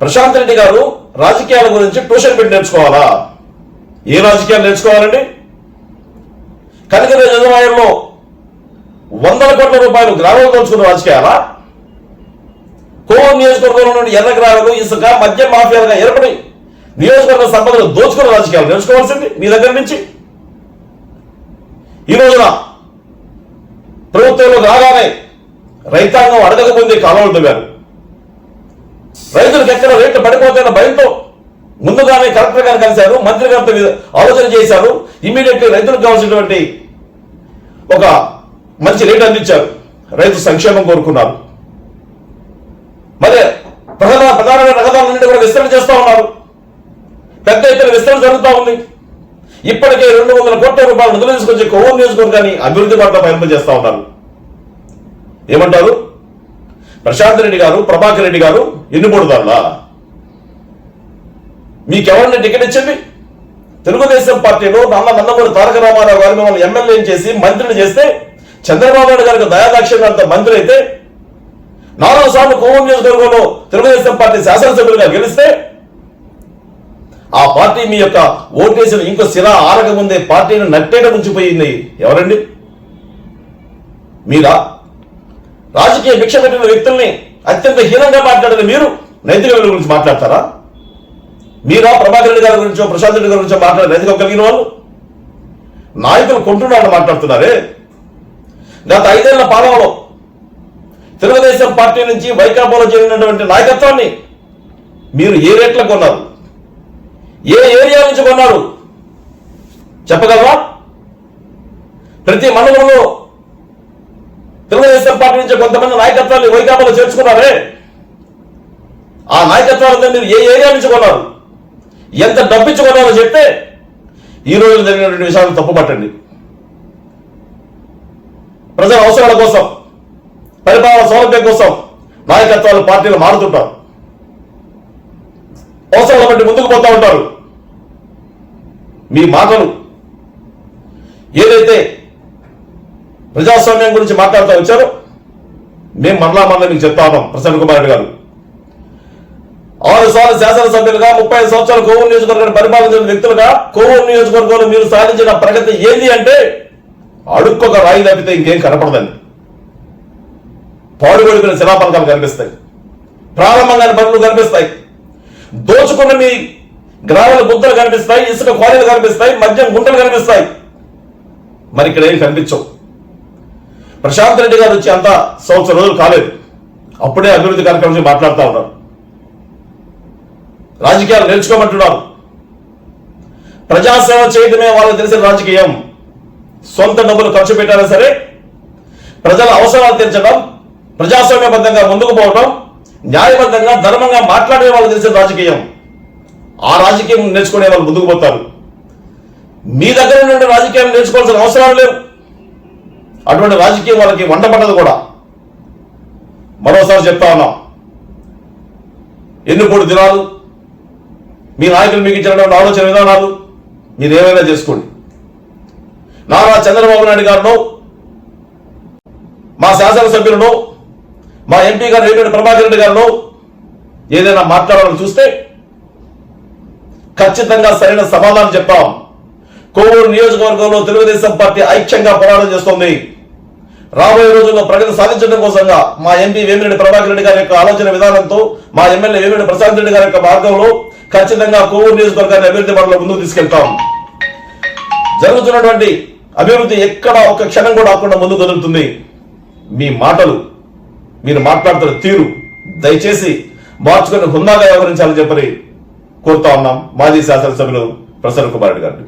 ప్రశాంత్ రెడ్డి గారు రాజకీయాల గురించి ట్యూషన్ పెట్టి నేర్చుకోవాలా? ఏ రాజకీయాలు నేర్చుకోవాలండి? కనకర యజమాయంలో వందల కోట్ల రూపాయలు గ్రామాలు దోచుకున్న రాజకీయాలా? కోవూరు నియోజకవర్గంలో నుండి ఎర్రగ్రాలు ఇసుక మద్య మాఫియాలుగా ఏర్పడి నియోజకవర్గ సంపదలు దోచుకున్న రాజకీయాలు నేర్చుకోవాల్సింది మీ దగ్గర నుంచి. ఈ రోజున ప్రభుత్వంలో రాగానే రైతాంగం అడగకముందే కాలంలో తవ్వారు రైతులకు ఎక్కడ రేట్లు పడిపోతున్న భయంతో ముందుగానే కలెక్టర్ గారు కలిశారు మంత్రి గారితో మీద ఆలోచన చేశారు. ఇమీడియట్ రైతులకు కావాల్సినటువంటి ఒక మంచి రేట్ అందించారు. రైతు సంక్షేమం కోరుకున్నారు. మరి ప్రధాన ప్రధానమైన రహదారుల కూడా విస్తరణ చేస్తూ ఉన్నారు. పెద్ద ఎత్తున విస్తరణ జరుగుతూ ఉంది. ఇప్పటికే రెండు వందల కోట్ల రూపాయలు నిధులు తీసుకొచ్చి కొవ్వూరు నియోజకవర్గాన్ని అభివృద్ధి పట్ల ప్రయత్నం చేస్తా ఉన్నారు. ఏమంటారు? ప్రశాంత్ రెడ్డి గారు ప్రభాకర్ రెడ్డి గారు ఎన్నుబోడుదారులా మీకెవరిని టికెట్ ఇచ్చింది? తెలుగుదేశం పార్టీలో నల్ల నందమూరి తారక రామారావు గారు మిమ్మల్ని ఎమ్మెల్యేని చేసి మంత్రిని చేస్తే చంద్రబాబు నాయుడు గారికి దయాదాక్షిణ్యంత మంత్రి అయితే నాలుగు సార్లు కోవూరు నియోజకవర్గంలో తెలుగుదేశం పార్టీ శాసనసభ్యులుగా గెలిస్తే ఆ పార్టీ మీ యొక్క ఓటేసిన ఇంకో శిలా ఆరకముందే పార్టీని నట్టేట ముంచిపోయింది ఎవరండి? మీరా? రాజకీయ భిక్ష పెట్టిన వ్యక్తుల్ని అత్యంత హీనంగా మాట్లాడిన మీరు నైతిక విలువల గురించి మాట్లాడతారా? మీరా ప్రభాకర్ రెడ్డి గారి గురించో ప్రశాంత్ రెడ్డి గారి గురించో మాట్లాడే నైతిక కలిగిన వాళ్ళు? నాయకులు కొంటున్నారని మాట్లాడుతున్నారే? గత ఐదేళ్ళ పాలనలో తెలుగుదేశం పార్టీ నుంచి వైకాపాలో చేరినటువంటి నాయకత్వాన్ని మీరు ఏ రేట్ల కొన్నారు? ఏ ఏరియా నుంచి కొన్నారు? చెప్పగలరా? ప్రతి మండలంలో తెలుగుదేశం పార్టీ నుంచి కొంతమంది నాయకత్వాన్ని వైకాపాలో చేర్చుకున్నారే? ఆ నాయకత్వాలతో మీరు ఏ ఏరియా నుంచి కొన్నారు? ఎంత డబ్బిచ్చి కొన్నారో చెప్తే ఈ రోజు జరిగినటువంటి విషయాలు తప్పుపట్టండి. ప్రజల అవసరాల కోసం పరిపాలన సౌలభ్యం కోసం నాయకత్వాలు పార్టీలు మారుతుంటారు. అవసరాల బట్టి ముందుకు పోతా ఉంటారు. మీ మాటలు ఏదైతే ప్రజాస్వామ్యం గురించి మాట్లాడుతూ వచ్చారో మేము మరలా మరలా మీకు చెప్తా ఉన్నాం ప్రసన్న కుమార్ రెడ్డి గారు. ఆరు సార్లు శాసనసభ్యులుగా ముప్పై ఐదు సంవత్సరాలు కోవూరు నియోజకవర్గాన్ని పరిపాలించిన వ్యక్తులుగా కోవూరు నియోజకవర్గంలో మీరు సాధించిన ప్రగతి ఏది అంటే అడుక్కొక రాయి తప్పితే ఇంకేం కనపడదండి. పాడుబడిపోయిన శిలాపలకాలు కనిపిస్తాయి. ప్రారంభంగా పనులు కనిపిస్తాయి. దోచుకున్న మీ గ్రామాల గుద్దలు కనిపిస్తాయి ఇసుక క్వారీలు కనిపిస్తాయి మద్యం గుంటలు కనిపిస్తాయి. మరి ఇక్కడ ఏం కనిపించవు? ప్రశాంత్ రెడ్డి గారు వచ్చి అంత సంవత్సరం రోజులు కాలేదు. అప్పుడే అభివృద్ధి కార్యక్రమం మాట్లాడుతూ ఉన్నారు. రాజకీయాలు నేర్చుకోమంటున్నారు. ప్రజాసేవ చేయడమే వాళ్ళకి తెలిసిన రాజకీయం. సొంత డబ్బులు ఖర్చు పెట్టారా సరే ప్రజల అవసరాలు తీర్చడం ప్రజాస్వామ్యబద్ధంగా ముందుకు పోవడం న్యాయబద్ధంగా ధర్మంగా మాట్లాడే వాళ్ళు తెలిసిన రాజకీయం. ఆ రాజకీయం నేర్చుకునే వాళ్ళు ముందుకు పోతారు. మీ దగ్గర నుండి రాజకీయం నేర్చుకోవాల్సిన అవసరం లేవు. అటువంటి రాజకీయం వాళ్ళకి వంట వండపడ్డదు కూడా. మరోసారి చెప్తా ఉన్నాం. ఎన్నిపూడి దినాలు మీ నాయకులు మీకు ఇచ్చినటువంటి ఆలోచన విధానాలు మీరు ఏమైనా చేసుకోండి. నారా చంద్రబాబు నాయుడు గారిను మా శాసనసభ్యులను మా ఎంపీ గారు రేపటి ప్రభాకర్ రెడ్డి గారిను ఏదైనా మాట్లాడాలని చూస్తే ఖచ్చితంగా సరైన సమాధానం చెప్తాం. కోవూరు నియోజకవర్గంలో తెలుగుదేశం పార్టీ ఐక్యంగా పోరాటం చేస్తోంది. రాబోయే రోజుల్లో ప్రగతి సాధించడం కోసంగా మా ఎంపీ వేమిరెడ్డి ప్రభాకర్ రెడ్డి గారి యొక్క ఆలోచన విధానంతో మా ఎమ్మెల్యే వేమిరెడ్డి ప్రశాంత్ రెడ్డి గారి యొక్క మార్గంలో ఖచ్చితంగా కోవూరు నియోజకవర్గాన్ని అభివృద్ధి పనులు ముందుకు తీసుకెళ్తాం. జరుగుతున్నటువంటి అభివృద్ధి ఎక్కడ ఒక క్షణం కూడా ఆకుండా ముందుకు కదులుతుంది మీ మాటలు మీరు మాట్లాడుతున్న తీరు దయచేసి మార్చుకొని హుందాగా వ్యవహరించాలని చెప్పని కోరుతా ఉన్నాం మాజీ శాసనసభ్యులు ప్రసన్న కుమార్ రెడ్డి గారిని.